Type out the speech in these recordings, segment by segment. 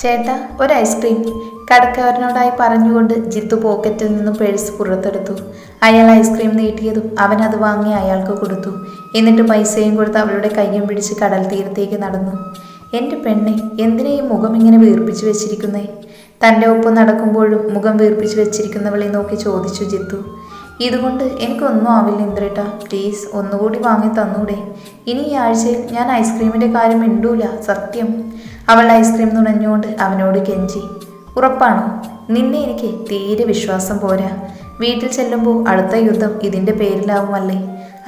ചേട്ടാ ഒരു ഐസ്ക്രീം കടക്കാരനോടായി പറഞ്ഞുകൊണ്ട് ജിത്തു പോക്കറ്റിൽ നിന്നും പേഴ്സ് പുറത്തെടുത്തു. അയാൾ ഐസ്ക്രീം നീട്ടിയതും അവൻ അത് വാങ്ങി അയാൾക്ക് കൊടുത്തു. എന്നിട്ട് പൈസയും കൊടുത്ത് അവളുടെ കയ്യും പിടിച്ച് കടൽ തീരത്തേക്ക് നടന്നു. എന്റെ പെണ്ണെ എന്തിനാ ഈ മുഖം ഇങ്ങനെ വീർപ്പിച്ച് വെച്ചിരിക്കുന്നേ? തന്റെ ഒപ്പം നടക്കുമ്പോഴും മുഖം വീർപ്പിച്ച് വെച്ചിരിക്കുന്നവളെ നോക്കി ചോദിച്ചു ജിത്തു. ഇതുകൊണ്ട് എനിക്കൊന്നും ആവില്ല ഇന്ദ്രേട്ട. പ്ലീസ് ഒന്നുകൂടി വാങ്ങി തന്നൂടെ. ഇനി ഈ ആഴ്ചയിൽ ഞാൻ ഐസ്ക്രീമിന്റെ കാര്യം മിണ്ടൂല. സത്യം. അവൾ ഐസ്ക്രീം നുണഞ്ഞുകൊണ്ട് അവനോട് കെഞ്ചി. ഉറപ്പാണോ? നിന്നെ എനിക്ക് തീരെ വിശ്വാസം പോരാ. വീട്ടിൽ ചെല്ലുമ്പോൾ അടുത്ത യുദ്ധം ഇതിന്റെ പേരിലാവുമല്ലേ?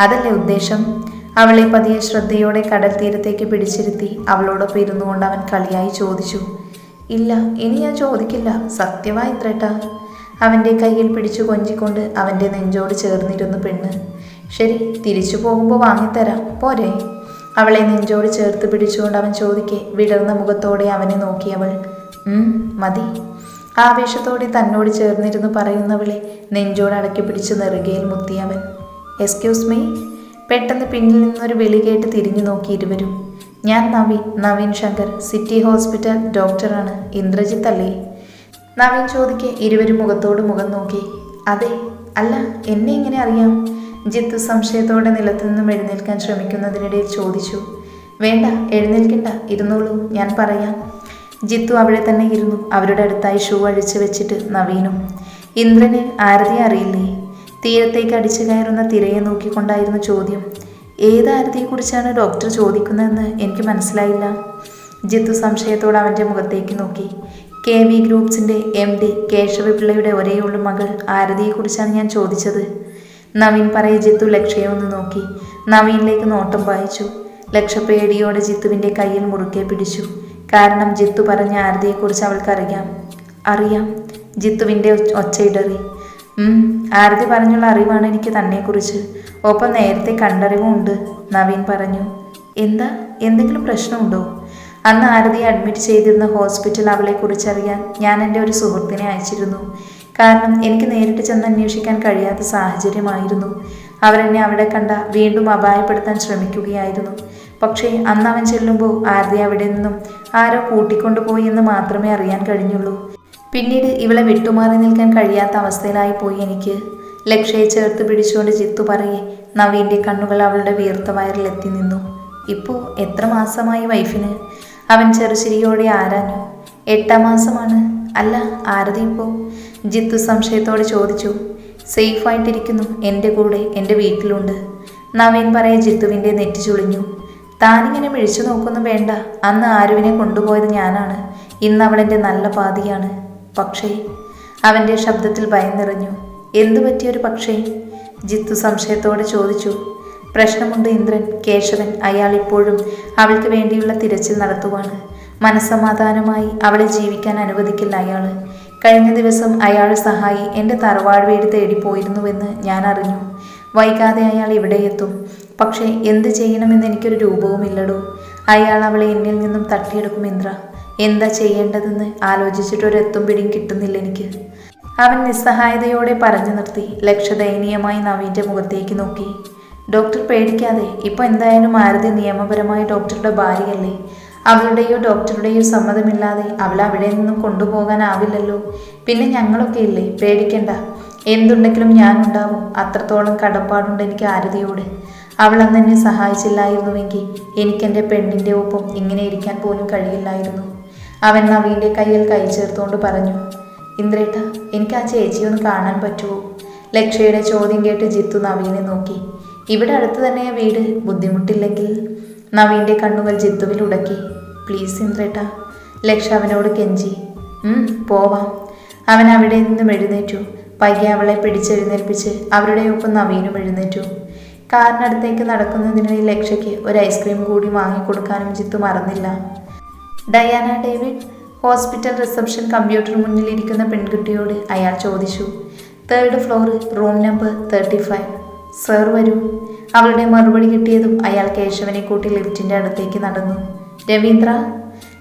അതല്ലേ ഉദ്ദേശം? അവളെ പതിയെ ശ്രദ്ധയോടെ കടൽ തീരത്തേക്ക് പിടിച്ചിരുത്തി അവളോടൊപ്പം ഇരുന്നുകൊണ്ട് അവൻ കളിയായി ചോദിച്ചു. ഇല്ല ഇനി ഞാൻ ചോദിക്കില്ല. സത്യമായി ഇത്രേട്ടാ അവന്റെ കയ്യിൽ പിടിച്ചു കൊഞ്ചിക്കൊണ്ട് അവന്റെ നെഞ്ചോട് ചേർന്നിരുന്നു പെണ്ണ്. ശരി തിരിച്ചു പോകുമ്പോൾ വാങ്ങിത്തരാം. പോരെ. അവളെ നെഞ്ചോട് ചേർത്ത് പിടിച്ചുകൊണ്ട് അവൻ ചോദിക്കെ വിടർന്ന മുഖത്തോടെ അവനെ നോക്കിയവൾ മതി. ആവേശത്തോടെ തന്നോട് ചേർന്നിരുന്നു പറയുന്നവളെ നെഞ്ചോട് അടക്കി പിടിച്ച് നെറുകയിൽ മുത്തിയവൻ എക്സ്ക്യൂസ് മീ പെട്ടെന്ന് പിന്നിൽ നിന്നൊരു വിളി കേട്ട് തിരിഞ്ഞു നോക്കി ഇരുവരും. ഞാൻ നവീൻ നവീൻ ശങ്കർ സിറ്റി ഹോസ്പിറ്റൽ ഡോക്ടറാണ് ഇന്ദ്രജിത്ത് അല്ലേ? നവീൻ ചോദിക്കെ ഇരുവരും മുഖത്തോട് മുഖം നോക്കി. അതെ അല്ല എന്നെ എങ്ങനെ അറിയാം? ജിത്തു സംശയത്തോടെ നിലത്തു നിന്നും എഴുന്നേൽക്കാൻ ശ്രമിക്കുന്നതിനിടയിൽ ചോദിച്ചു വേണ്ട എഴുന്നേൽക്കണ്ട ഇരുന്നോളൂ ഞാൻ പറയാം. ജിത്തു അവിടെ തന്നെ ഇരുന്നു അവരുടെ അടുത്തായി ഷൂ അഴിച്ചു വെച്ചിട്ട് നവീനും ഇന്ദ്രന് ആരതി അറിയില്ലേ? തീരത്തേക്ക് അടിച്ചു കയറുന്ന തിരയെ നോക്കിക്കൊണ്ടായിരുന്നു ചോദ്യം. ഏത് ആരതിയെക്കുറിച്ചാണ് ഡോക്ടർ ചോദിക്കുന്നതെന്ന് എനിക്ക് മനസ്സിലായില്ല. ജിത്തു സംശയത്തോടെ അവന്റെ മുഖത്തേക്ക് നോക്കി. കെ വി ഗ്രൂപ്പ്സിന്റെ എം ഡി കേശവപിള്ളയുടെ ഒരേയുള്ള മകൾ ആരതിയെക്കുറിച്ചാണ് ഞാൻ ചോദിച്ചത്. നവീൻ പറയെ ജിത്തു ലക്ഷയെ ഒന്ന് നോക്കി. നവീനിലേക്ക് നോട്ടം വായിച്ചു ലക്ഷ പേടിയോടെ ജിത്തുവിന്റെ കയ്യിൽ മുറുക്കെ പിടിച്ചു. കാരണം ജിത്തു പറഞ്ഞ ആരതിയെക്കുറിച്ച് അവൾക്കറിയാം. അറിയാം. ജിത്തുവിന്റെ ഒച്ചയിടറി. ആരതി പറഞ്ഞുള്ള അറിവാണ് എനിക്ക് തന്നെക്കുറിച്ച്. ഒപ്പം നേരത്തെ കണ്ടറിവും ഉണ്ട് നവീൻ പറഞ്ഞു. എന്താ? എന്തെങ്കിലും പ്രശ്നമുണ്ടോ? അന്ന് ആരതിയെ അഡ്മിറ്റ് ചെയ്തിരുന്ന ഹോസ്പിറ്റൽ അവളെക്കുറിച്ചറിയാൻ ഞാൻ എന്റെ ഒരു സുഹൃത്തിനെ അയച്ചിരുന്നു. കാരണം എനിക്ക് നേരിട്ട് ചെന്ന് അന്വേഷിക്കാൻ കഴിയാത്ത സാഹചര്യമായിരുന്നു. അവരെന്നെ അവിടെ കണ്ട വീണ്ടും അപായപ്പെടുത്താൻ ശ്രമിക്കുകയായിരുന്നു. പക്ഷേ അന്ന് അവൻ ചെല്ലുമ്പോൾ ആരതി അവിടെ നിന്നും ആരോ കൂട്ടിക്കൊണ്ടുപോയി എന്ന് മാത്രമേ അറിയാൻ കഴിഞ്ഞുള്ളൂ. പിന്നീട് ഇവളെ വിട്ടുമാറി നിൽക്കാൻ കഴിയാത്ത അവസ്ഥയിലായി പോയി എനിക്ക്. ലക്ഷയെ ചേർത്ത് പിടിച്ചുകൊണ്ട് ചിത്തു പറയെ നവീന്റെ കണ്ണുകൾ അവളുടെ വീർത്ത വയറിലെത്തി നിന്നു. ഇപ്പോൾ എത്ര മാസമായി വൈഫിന്? അവൻ ചെറുചിരിയോടെ ആരാഞ്ഞു. എട്ടാം മാസമാണ്. അല്ല ആരതി ഇപ്പോൾ ജിത്തു സംശയത്തോടെ ചോദിച്ചു. സേഫായിട്ടിരിക്കുന്നു. എന്റെ കൂടെ എന്റെ വീട്ടിലുണ്ട്. നവീൻ പറയെ ജിത്തുവിന്റെ നെറ്റി ചുളിഞ്ഞു. താനിങ്ങനെ മിഴിച്ചു നോക്കൊന്നും വേണ്ട. അന്ന് ആരുവിനെ കൊണ്ടുപോയത് ഞാനാണ്. ഇന്ന് അവളെന്റെ നല്ല പാതിയാണ്. പക്ഷേ അവന്റെ ശബ്ദത്തിൽ ഭയം നിറഞ്ഞു. എന്തു പറ്റിയൊരു പക്ഷേ? ജിത്തു സംശയത്തോടെ ചോദിച്ചു. പ്രശ്നമുണ്ട് ഇന്ദ്രൻ കേശവൻ. അയാൾ ഇപ്പോഴും അവൾക്ക് വേണ്ടിയുള്ള തിരച്ചിൽ നടത്തുവാണ്. മനസ്സമാധാനമായി അവളെ ജീവിക്കാൻ അനുവദിക്കില്ല അയാൾ കഴിഞ്ഞ ദിവസം അയാൾ സഹായി എന്റെ തറവാട് വീട് തേടി പോയിരുന്നുവെന്ന് ഞാൻ അറിഞ്ഞു. വൈകാതെ അയാൾ ഇവിടെ എത്തും. പക്ഷേ എന്ത് ചെയ്യണമെന്ന് എനിക്കൊരു രൂപവുമില്ലടോ അയാൾ അവളെ എന്നിൽ നിന്നും തട്ടിയെടുക്കും ഇന്ദ്ര. എന്താ ചെയ്യേണ്ടതെന്ന് ആലോചിച്ചിട്ടൊരു എത്തും പിടിയും കിട്ടുന്നില്ല എനിക്ക്. അവൻ നിസ്സഹായതയോടെ പറഞ്ഞു നിർത്തി ലക്ഷ ദയനീയമായി നവീന്റെ മുഖത്തേക്ക് നോക്കി. ഡോക്ടർ പേടിക്കാതെ ഇപ്പോൾ എന്തായാലും ആരതി നിയമപരമായ ഡോക്ടറുടെ ഭാര്യയല്ലേ? അവളുടെയോ ഡോക്ടറുടെയോ സമ്മതമില്ലാതെ അവൾ അവിടെ നിന്നും കൊണ്ടുപോകാനാവില്ലല്ലോ. പിന്നെ ഞങ്ങളൊക്കെ ഇല്ലേ? പേടിക്കണ്ട. എന്തുണ്ടെങ്കിലും ഞാനുണ്ടാവും. അത്രത്തോളം കടപ്പാടുണ്ട് എനിക്ക് ആരതിയോട്. അവൾ അന്ന് എന്നെ സഹായിച്ചില്ലായിരുന്നുവെങ്കിൽ എനിക്കെന്റെ പെണ്ണിന്റെ ഒപ്പം ഇങ്ങനെ ഇരിക്കാൻ പോലും കഴിയില്ലായിരുന്നു. അവൻ നവീന്റെ കയ്യിൽ കൈ ചേർത്തുകൊണ്ട് പറഞ്ഞു ഇന്ദ്രേട്ട എനിക്ക് ആ ചേച്ചിയെ ഒന്ന് കാണാൻ പറ്റുമോ? ലക്ഷയുടെ ചോദ്യം കേട്ട് ജിത്തു നവീനെ നോക്കി. ഇവിടെ അടുത്ത് തന്നെയാ വീട്? ബുദ്ധിമുട്ടില്ലെങ്കിൽ? നവീന്റെ കണ്ണുകൾ ജിത്തുവിൽ ഉടക്കി. പ്ലീസ് ഇന്ദ്രേട്ട ലക്ഷ അവനോട് കെഞ്ചി. "ഉം, പോവാം. അവൻ അവിടെ നിന്നും എഴുന്നേറ്റു. പയ്യെ അവളെ പിടിച്ചെഴുന്നേൽപ്പിച്ച് അവരുടെ ഒപ്പം നവീനും എഴുന്നേറ്റു. കാറിനടുത്തേക്ക് നടക്കുന്നതിനിടയിൽ ലക്ഷയ്ക്ക് ഒരു ഐസ്ക്രീം കൂടി വാങ്ങിക്കൊടുക്കാനും ജിത്തു മറന്നില്ല. Diana David hospital reception computer മുന്നിലിരിക്കുന്ന പെൺകുട്ടിയോട് അയാൾ ചോദിച്ചു. Third floor room number thirty five sir വരൂ. അവളുടെ മറുപടി കിട്ടിയതും അയാൾ കേശവനെ കൂട്ടി ലിഫ്റ്റിന്റെ അടുത്തേക്ക് നടന്നു. രവീന്ദ്ര.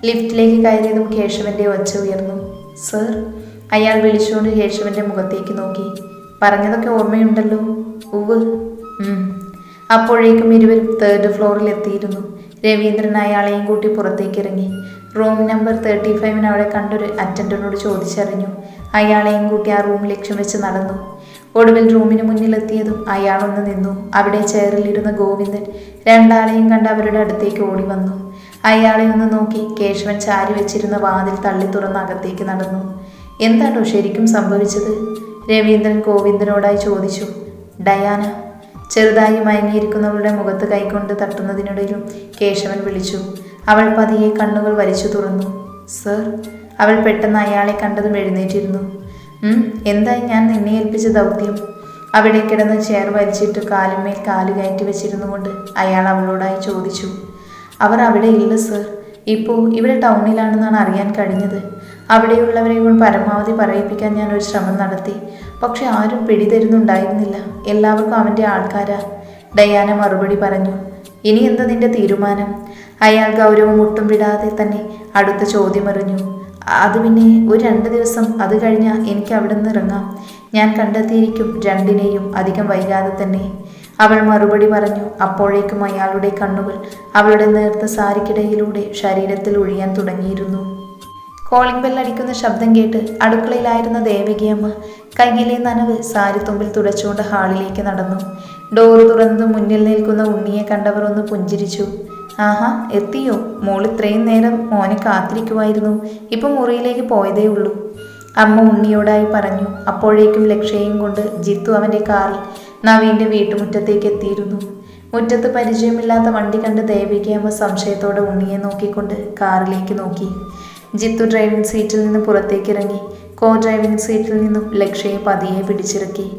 ലിഫ്റ്റിലേക്ക് കയറിയതും കേശവന്റെ ഒച്ച ഉയർന്നു. സർ അയാൾ വിളിച്ചുകൊണ്ട് കേശവന്റെ മുഖത്തേക്ക് നോക്കി. പറഞ്ഞതൊക്കെ ഓർമ്മയുണ്ടല്ലോ. ഉവ് അപ്പോഴേക്കും ഇരുവരും തേർഡ് ഫ്ലോറിൽ എത്തിയിരുന്നു. രവീന്ദ്രൻ അയാളെയും കൂട്ടി പുറത്തേക്ക് ഇറങ്ങി. റൂം നമ്പർ തേർട്ടി ഫൈവിന് അവിടെ കണ്ടൊരു അറ്റൻഡനോട് ചോദിച്ചറിഞ്ഞു. അയാളെയും കൂട്ടി ആ റൂം ലക്ഷ്യം വെച്ച് നടന്നു. ഒടുവിൽ റൂമിന് മുന്നിലെത്തിയതും അയാളൊന്ന് നിന്നു. അവിടെ ചെയറിലിരുന്ന ഗോവിന്ദൻ രണ്ടാളെയും കണ്ട് അവരുടെ അടുത്തേക്ക് ഓടി വന്നു അയാളെ ഒന്ന് നോക്കി കേശവൻ ചാരി വെച്ചിരുന്ന വാതിൽ തള്ളി തുറന്ന് അകത്തേക്ക് നടന്നു. എന്താണോ ശരിക്കും സംഭവിച്ചത്? രവീന്ദ്രൻ ഗോവിന്ദനോടായി ചോദിച്ചു. ഡയാന ചെറുതായി മയങ്ങിയിരിക്കുന്നവളുടെ മുഖത്ത് കൈകൊണ്ട് തട്ടുന്നതിനിടയിലും കേശവൻ വിളിച്ചു. അവൾ പതിയെ കണ്ണുകൾ വലിച്ചു തുറന്നു. സർ അവൾ പെട്ടെന്ന് അയാളെ കണ്ടതും എഴുന്നേറ്റിരുന്നു. "ഉം, എന്തായി ഞാൻ നിന്നെ ഏൽപ്പിച്ച ദൗത്യം? അവിടെ കിടന്ന് ചെയർ വലിച്ചിട്ട് കാലുമേൽ കാൽ കയറ്റി വെച്ചിരുന്നു കൊണ്ട് അയാൾ അവളോടായി ചോദിച്ചു. അവർ അവിടെ ഇല്ല സർ ഇപ്പോൾ ഇവിടെ ടൗണിലാണെന്നാണ് അറിയാൻ കഴിഞ്ഞത്. അവിടെയുള്ളവരെ കൊണ്ട് പരമാവധി പറയിപ്പിക്കാൻ ഞാൻ ഒരു ശ്രമം നടത്തി. പക്ഷെ ആരും പിടിതരുന്നുണ്ടായിരുന്നില്ല എല്ലാവർക്കും അവന്റെ ആൾക്കാരാ. ഡയാന മറുപടി പറഞ്ഞു. ഇനി എന്താ നിന്റെ തീരുമാനം? അയാൾ ഗൗരവം ഒട്ടും വിടാതെ തന്നെ അടുത്ത ചോദ്യം എറിഞ്ഞു. അത് പിന്നെ ഒരു രണ്ട് ദിവസം അത് കഴിഞ്ഞാൽ എനിക്ക് അവിടെ നിന്ന് ഇറങ്ങാം. ഞാൻ കണ്ടെത്തിയിരിക്കും രണ്ടിനെയും അധികം വൈകാതെ തന്നെ. അവൾ മറുപടി പറഞ്ഞു അപ്പോഴേക്കും അയാളുടെ കണ്ണുകൾ അവളുടെ നേർത്ത സാരിക്കിടയിലൂടെ ശരീരത്തിൽ ഒഴിയാൻ തുടങ്ങിയിരുന്നു. കോളിംഗ് ബെൽ അടിക്കുന്ന ശബ്ദം കേട്ട് അടുക്കളയിലായിരുന്ന ദേവകിയമ്മ കയ്യിലെ നനവ് സാരിത്തുമ്പിൽ തുടച്ചുകൊണ്ട് ഹാളിലേക്ക് നടന്നു. ഡോറ് തുറന്ന് മുന്നിൽ നിൽക്കുന്ന ഉണ്ണിയെ കണ്ടവർ ഒന്ന് പുഞ്ചിരിച്ചു. ആഹാ എത്തിയോ? മോൾ ഇത്രയും നേരം മോനെ കാത്തിരിക്കുമായിരുന്നു ഇപ്പം മുറിയിലേക്ക് പോയതേ ഉള്ളൂ. അമ്മ ഉണ്ണിയോടായി പറഞ്ഞു. അപ്പോഴേക്കും ലക്ഷ്യയും കൊണ്ട് ജിത്തു അവന്റെ കാറിൽ നവീന്റെ വീട്ടുമുറ്റത്തേക്ക് എത്തിയിരുന്നു. മുറ്റത്ത് പരിചയമില്ലാത്ത വണ്ടി കണ്ട് ദേവികയമ്മ സംശയത്തോടെ ഉണ്ണിയെ നോക്കിക്കൊണ്ട് കാറിലേക്ക് നോക്കി. ജിത്തു ഡ്രൈവിംഗ് സീറ്റിൽ നിന്ന് പുറത്തേക്ക് ഇറങ്ങി കോ ഡ്രൈവിംഗ് സീറ്റിൽ നിന്നും ലക്ഷ്യയെ പതിയെ പിടിച്ചിറക്കി.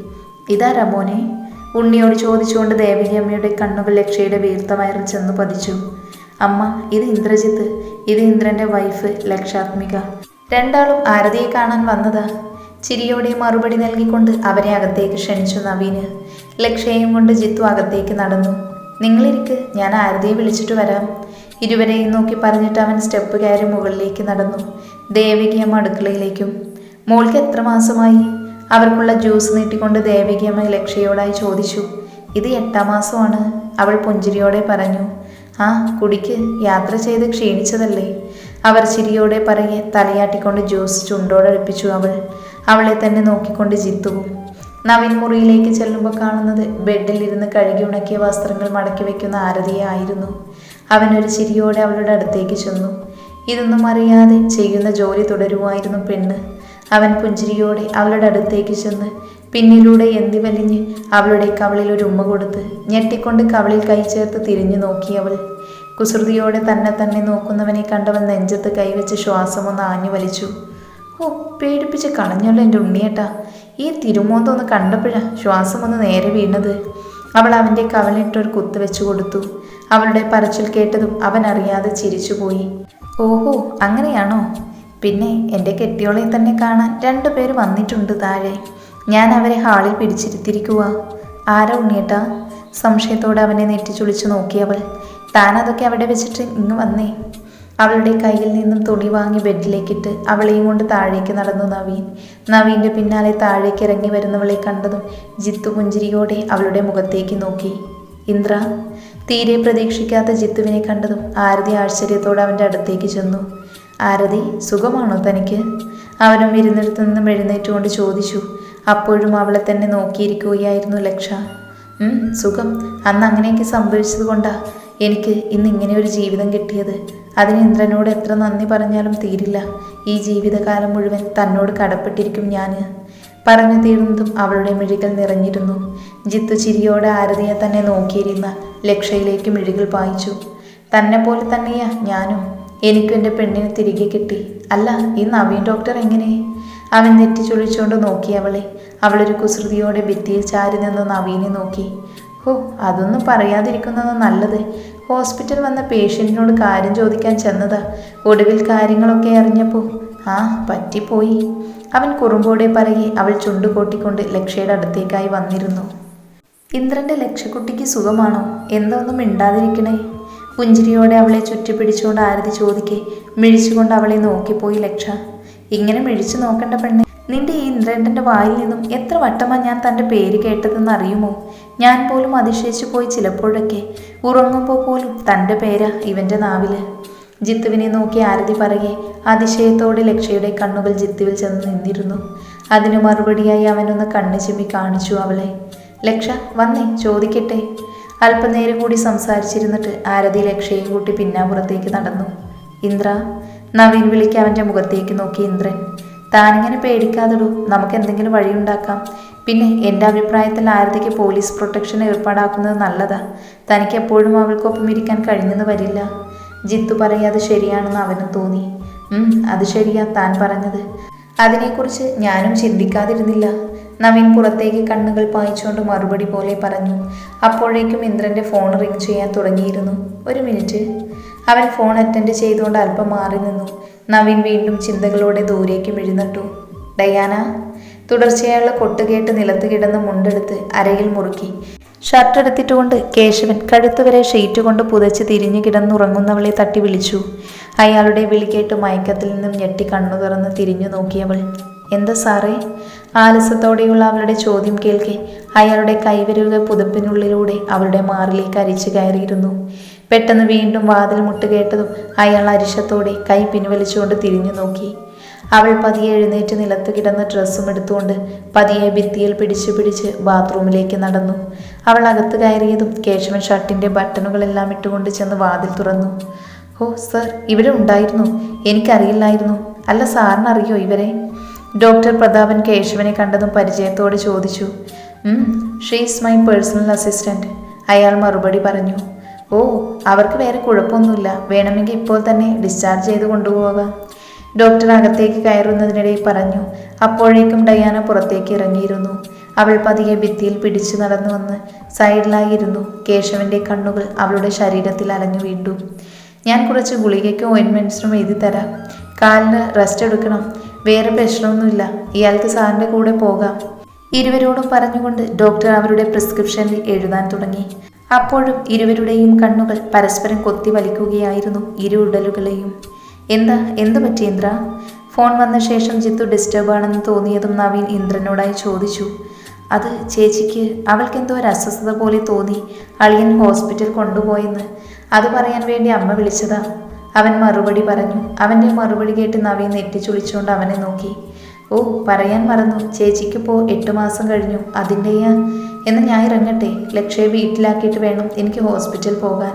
ഇതാ മോനെ? ഉണ്ണിയോട് ചോദിച്ചുകൊണ്ട് ദേവികയമ്മയുടെ കണ്ണുകൾ ലക്ഷയുടെ വീർത്ത വയറിൽ ചെന്ന് പതിച്ചു. അമ്മ ഇത് ഇന്ദ്രജിത്ത്. ഇത് ഇന്ദ്രന്റെ വൈഫ് ലക്ഷാത്മിക. രണ്ടാളും ആരതിയെ കാണാൻ വന്നതാ. ചിരിയോടെ മറുപടി നൽകിക്കൊണ്ട് അവരെ അകത്തേക്ക് ക്ഷണിച്ചു നവീന്. ലക്ഷയും കൊണ്ട് ജിത്തു അകത്തേക്ക് നടന്നു. നിങ്ങളിരിക്ക് ഞാൻ ആരതിയെ വിളിച്ചിട്ട് വരാം. ഇരുവരെയും നോക്കി പറഞ്ഞിട്ട് അവൻ സ്റ്റെപ്പ് കയറി മുകളിലേക്ക് നടന്നു. ദേവികയും അടുക്കളയിലേക്കും. മോൾക്ക് എത്ര മാസമായി? അവർക്കുള്ള ജ്യൂസ് നീട്ടിക്കൊണ്ട് ദേവികയമ്മ ലക്ഷ്യയോടായി ചോദിച്ചു ഇത് എട്ടാം മാസമാണ്. അവൾ പുഞ്ചിരിയോടെ പറഞ്ഞു ആ കുടിക്ക് യാത്ര ചെയ്ത് ക്ഷീണിച്ചതല്ലേ. അവർ ചിരിയോടെ പറയെ തലയാട്ടിക്കൊണ്ട് ജ്യൂസ് ചുണ്ടോടടുപ്പിച്ചു അവൾ. അവളെ തന്നെ നോക്കിക്കൊണ്ട് ജിത്തുവും നവീൻ മുറിയിലേക്ക് ചെല്ലുമ്പോൾ കാണുന്നത് ബെഡിൽ ഇരുന്ന് കഴുകി ഉണക്കിയ വസ്ത്രങ്ങൾ മടക്കി വെക്കുന്ന ആരതിയെ ആയിരുന്നു അവനൊരു ചിരിയോടെ അവളുടെ അടുത്തേക്ക് ചെന്നു ഇതൊന്നും അറിയാതെ ചെയ്യുന്ന ജോലി തുടരുമായിരുന്നു പെണ്ണ്. അവൻ പുഞ്ചിരിയോടെ അവളുടെ അടുത്തേക്ക് ചെന്ന് പിന്നിലൂടെ എന്തി വലിഞ്ഞ് അവളുടെ കവളിൽ ഒരു ഉമ്മ കൊടുത്ത് ഞെട്ടിക്കൊണ്ട് കവളിൽ കൈ ചേർത്ത് തിരിഞ്ഞു നോക്കിയവൾ കുസൃതിയോടെ തന്നെ തന്നെ നോക്കുന്നവനെ കണ്ടവൻ നെഞ്ചത്ത് കൈവച്ച് ശ്വാസമൊന്ന് ആഞ്ഞു വലിച്ചു. ഓ പേടിപ്പിച്ച് കളഞ്ഞല്ലോ എന്റെ ഉണ്ണിയേട്ടാ. ഈ തിരുമോന്തൊന്ന് കണ്ടപ്പോഴാ ശ്വാസം ഒന്ന് നേരെ വീണത്. അവൾ അവന്റെ കവളിട്ടൊരു കുത്ത് വെച്ചു കൊടുത്തു. അവളുടെ പറച്ചിൽ കേട്ടതും അവൻ അറിയാതെ ചിരിച്ചുപോയി. ഓഹോ അങ്ങനെയാണോ? പിന്നെ എന്റെ കെട്ടിയോളെ തന്നെ കാണാൻ രണ്ടു പേര് വന്നിട്ടുണ്ട് താഴെ. ഞാൻ അവരെ ഹാളിൽ പിടിച്ചിരുത്തിരിക്കുക ആരാ ഉണ്ണിയേട്ടാ? സംശയത്തോടെ അവനെ നെറ്റിച്ചുളിച്ചു നോക്കിയവൾ താൻ അതൊക്കെ അവിടെ വെച്ചിട്ട് ഇങ്ങ് വന്നേ. അവളുടെ കയ്യിൽ നിന്നും തുണി വാങ്ങി ബെഡിലേക്കിട്ട് അവളെയും കൊണ്ട് താഴേക്ക് നടന്നു നവീൻ. നവീന്റെ പിന്നാലെ താഴേക്ക് ഇറങ്ങി വരുന്നവളെ കണ്ടതും ജിത്തു പുഞ്ചിരിയോടെ അവളുടെ മുഖത്തേക്ക് നോക്കി. ഇന്ദ്ര തീരെ പ്രതീക്ഷിക്കാത്ത ജിത്തുവിനെ കണ്ടതും ആരതി ആശ്ചര്യത്തോടെ അവന്റെ അടുത്തേക്ക് ചെന്നു. ആരതി സുഖമാണോ തനിക്ക്? അവനും ഇരുന്നിടത്തു നിന്നും എഴുന്നേറ്റുകൊണ്ട് ചോദിച്ചു അപ്പോഴും അവളെ തന്നെ നോക്കിയിരിക്കുകയായിരുന്നു ലക്ഷ. "ഉം, സുഖം. അന്ന് അങ്ങനെയൊക്കെ സംഭവിച്ചത് കൊണ്ടാ. എനിക്ക് ഇന്ന് ഇങ്ങനെ ഒരു ജീവിതം കിട്ടിയത്. അതിന് ഇന്ദ്രനോട് എത്ര നന്ദി പറഞ്ഞാലും തീരില്ല. ഈ ജീവിതകാലം മുഴുവൻ തന്നോട് കടപ്പെട്ടിരിക്കും ഞാൻ പറഞ്ഞു തീർന്നതും അവളുടെ മിഴികൾ നിറഞ്ഞിരുന്നു. ജിത്തു ചിരിയോടെ ആരതിയെ തന്നെ നോക്കിയിരുന്ന ലക്ഷയിലേക്ക് മിഴികൾ പായിച്ചു. തന്നെ പോലെ തന്നെയാ ഞാനും. എനിക്കും എന്റെ പെണ്ണിനെ തിരികെ കിട്ടി. അല്ല ഈ നവീൻ ഡോക്ടർ എങ്ങനെ? അവൻ നെറ്റി നെറ്റിച്ചൊളിച്ചുകൊണ്ട് നോക്കി അവളെ. അവളൊരു കുസൃതിയോടെ ഭിത്തിയിൽ ചാരി നിന്ന് നവീനെ നോക്കി. ഓ അതൊന്നും പറയാതിരിക്കുന്നത് നല്ലത്. ഹോസ്പിറ്റൽ വന്ന പേഷ്യന്റിനോട് കാര്യം ചോദിക്കാൻ ചെന്നതാ. ഒടുവിൽ കാര്യങ്ങളൊക്കെ അറിഞ്ഞപ്പോൾ ആ പറ്റിപ്പോയി. അവൻ കുറുമ്പോടെ പറയെ അവൾ ചുണ്ടുകൂട്ടിക്കൊണ്ട് ലക്ഷയുടെ അടുത്തേക്കായി വന്നിരുന്നു. ഇന്ദ്രന്റെ ലക്ഷക്കുട്ടിക്ക് സുഖമാണോ? എന്താ ഒന്നും മിണ്ടാതിരിക്കണേ? പുഞ്ചിരിയോടെ അവളെ ചുറ്റിപ്പിടിച്ചുകൊണ്ട് ആരതി ചോദിക്കെ മിഴിച്ചുകൊണ്ട് അവളെ നോക്കിപ്പോയി ലക്ഷ. ഇങ്ങനെ മിഴിച്ചു നോക്കേണ്ട പെണ്ണെ. നിന്റെ ഈ ഇന്ദ്രേട്ടന്റെ വായിൽ നിന്നും എത്ര വട്ടമാ ഞാൻ തന്റെ പേര് കേട്ടതെന്ന് അറിയുമോ? ഞാൻ പോലും അതിശയിച്ചു പോയി ചിലപ്പോഴൊക്കെ. ഉറങ്ങുമ്പോൾ പോലും തന്റെ പേരാ ഇവന്റെ നാവിൽ. ജിത്തുവിനെ നോക്കി ആരതി പറയെ അതിശയത്തോടെ ലക്ഷയുടെ കണ്ണുകൾ ജിത്തുവിൽ ചെന്ന് നിന്നിരുന്നു. അതിനു മറുപടിയായി അവനൊന്ന് കണ്ണു ചിമ്മി കാണിച്ചു അവളെ. ലക്ഷ വന്നേ ചോദിക്കട്ടെ. അല്പനേരം കൂടി സംസാരിച്ചിരുന്നിട്ട് ആരതി ലക്ഷയും കൂട്ടി പിന്നാമ്പുറത്തേക്ക് നടന്നു. ഇന്ദ്ര നവീൻ വിളിക്ക് അവന്റെ മുഖത്തേക്ക് നോക്കി ഇന്ദ്രൻ. താനിങ്ങനെ പേടിക്കാതെടൂ നമുക്ക് എന്തെങ്കിലും വഴിയുണ്ടാക്കാം പിന്നെ എന്റെ അഭിപ്രായത്തിൽ ആരതിക്ക് പോലീസ് പ്രൊട്ടക്ഷൻ ഏർപ്പാടാക്കുന്നത് നല്ലതാ. തനിക്ക് എപ്പോഴും അവൾക്കൊപ്പം ഇരിക്കാൻ കഴിഞ്ഞെന്ന് വരില്ല. ജിത്തു പറയാതെ ശരിയാണെന്ന് അവനും തോന്നി. അത് ശരിയാ താൻ പറഞ്ഞത്. അതിനെക്കുറിച്ച് ഞാനും ചിന്തിക്കാതിരുന്നില്ല. നവീൻ പുറത്തേക്ക് കണ്ണുകൾ പായിച്ചുകൊണ്ട് മറുപടി പോലെ പറഞ്ഞു. അപ്പോഴേക്കും ഇന്ദ്രന്റെ ഫോൺ റിംഗ് ചെയ്യാൻ തുടങ്ങിയിരുന്നു. ഒരു മിനിറ്റ് അവൻ ഫോൺ അറ്റൻഡ് ചെയ്തുകൊണ്ട് അല്പം മാറി നിന്നു. നവീൻ വീണ്ടും ചിന്തകളോടെ ദൂരേക്ക് എഴുന്നട്ടു ഡയാന തുടർച്ചയായുള്ള കൊട്ടുകേട്ട് നിലത്ത് കിടന്ന് മുണ്ടെടുത്ത് അരയിൽ മുറുക്കി. ഷർട്ട് എടുത്തിട്ടുകൊണ്ട് കേശവൻ കഴുത്തുവരെ ഷീറ്റ് കൊണ്ട് പുതച്ച് തിരിഞ്ഞു കിടന്നുറങ്ങുന്നവളെ തട്ടി വിളിച്ചു. അയാളുടെ വിളി കേട്ട് മയക്കത്തിൽ നിന്നും ഞെട്ടി കണ്ണു തുറന്ന് തിരിഞ്ഞു നോക്കിയവൾ. എന്താ സാറേ? ആലസ്യത്തോടെയുള്ള അവളുടെ ചോദ്യം കേൾക്കെ അയാളുടെ കൈവരുക പുതപ്പിനുള്ളിലൂടെ അവളുടെ മാറിലേക്ക് അരിച്ചു കയറിയിരുന്നു. പെട്ടെന്ന് വീണ്ടും വാതിൽ മുട്ടുകേട്ടതും അയാൾ അരിശത്തോടെ കൈ പിൻവലിച്ചുകൊണ്ട് തിരിഞ്ഞു നോക്കി. അവൾ പതിയെ എഴുന്നേറ്റ് നിലത്ത് കിടന്ന ഡ്രസ്സും എടുത്തുകൊണ്ട് പതിയെ ഭിത്തിയിൽ പിടിച്ചു പിടിച്ച് ബാത്റൂമിലേക്ക് നടന്നു. അവൾ അകത്ത് കയറിയതും കേശവൻ ഷർട്ടിന്റെ ബട്ടണുകളെല്ലാം ഇട്ടുകൊണ്ട് ചെന്ന് വാതിൽ തുറന്നു. ഓ സർ ഇവിടെ ഉണ്ടായിരുന്നു. എനിക്കറിയില്ലായിരുന്നു. അല്ല സാറിനറിയോ ഇവരെ? ഡോക്ടർ പ്രതാപൻ കേശവനെ കണ്ടതും പരിചയത്തോടെ ചോദിച്ചു ഷീസ് മൈ പേഴ്സണൽ അസിസ്റ്റന്റ് അയാൾ മറുപടി പറഞ്ഞു ഓ അവർക്ക് വേറെ കുഴപ്പമൊന്നുമില്ല. വേണമെങ്കിൽ ഇപ്പോൾ തന്നെ ഡിസ്ചാർജ് ചെയ്ത് കൊണ്ടുപോകാം ഡോക്ടർ അകത്തേക്ക് കയറുന്നതിനിടെ പറഞ്ഞു അപ്പോഴേക്കും ഡയാന പുറത്തേക്ക് ഇറങ്ങിയിരുന്നു. അവൾ പതിയെ ഭിത്തിയിൽ പിടിച്ചു നടന്നു വന്ന് സൈഡിലായിരുന്നു. കേശവന്റെ കണ്ണുകൾ അവളുടെ ശരീരത്തിൽ അലഞ്ഞു വീണ്ടു. ഞാൻ കുറച്ച് ഗുളികയ്ക്കും ഓയിൻമെന്റ്സിനും എഴുതി തരാം. കാലിന് റെസ്റ്റ് എടുക്കണം. വേറെ പ്രശ്നമൊന്നുമില്ല. ഇയാൾക്ക് സാറിന്റെ കൂടെ പോകാം. ഇരുവരോടും പറഞ്ഞുകൊണ്ട് ഡോക്ടർ അവരുടെ പ്രിസ്ക്രിപ്ഷനിൽ എഴുതാൻ തുടങ്ങി. അപ്പോഴും ഇരുവരുടെയും കണ്ണുകൾ പരസ്പരം കൊത്തി വലിക്കുകയായിരുന്നു ഇരു ഉടലുകളെയും. എന്താ? എന്തു പറ്റി ഇന്ദ്ര? ഫോൺ വന്ന ശേഷം ജിത്തു ഡിസ്റ്റർബ് ആണെന്ന് തോന്നിയതും നവീൻ ഇന്ദ്രനോടായി ചോദിച്ചു. അത് ചേച്ചിക്ക് അവൾക്ക് എന്തോ ഒരു അസ്വസ്ഥത പോലെ തോന്നി. അളിയൻ ഹോസ്പിറ്റൽ കൊണ്ടുപോയെന്ന്. അത് പറയാൻ വേണ്ടി അമ്മ വിളിച്ചതാ. അവൻ മറുപടി പറഞ്ഞു. അവന്റെ മറുപടി കേട്ട് നവി നെറ്റിച്ചുളിച്ചുകൊണ്ട് അവനെ നോക്കി. ഓ പറയാൻ മറന്നു. ചേച്ചിക്കിപ്പോൾ എട്ട് മാസം കഴിഞ്ഞു. അതിന്റെയാ എന്ന് ഞാൻ ഇറങ്ങട്ടെ. ലക്ഷയെ വീട്ടിലാക്കിയിട്ട് വേണം എനിക്ക് ഹോസ്പിറ്റൽ പോകാൻ.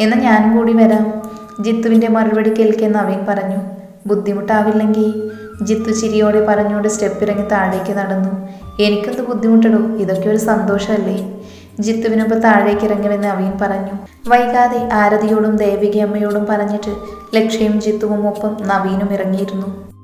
എന്ന് ഞാനും കൂടി വരാം. ജിത്തുവിന്റെ മറുപടി കേൾക്കേ നവീൻ പറഞ്ഞു. ബുദ്ധിമുട്ടാവില്ലെങ്കിൽ ജിത്തു ചിരിയോടെ പറഞ്ഞുകൊണ്ട് സ്റ്റെപ്പ് ഇറങ്ങി താഴേക്ക് നടന്നു. എനിക്കെന്ത് ബുദ്ധിമുട്ടടോ? ഇതൊക്കെ ഒരു സന്തോഷമല്ലേ ജിത്തുവിനൊപ്പം താഴേക്ക് ഇറങ്ങുമെന്ന് നവീൻ പറഞ്ഞു. വൈകാതെ ആരതിയോടും ദേവികി അമ്മയോടും പറഞ്ഞിട്ട് ലക്ഷ്യയും ജിത്തുവും ഒപ്പം നവീനും ഇറങ്ങിയിരുന്നു.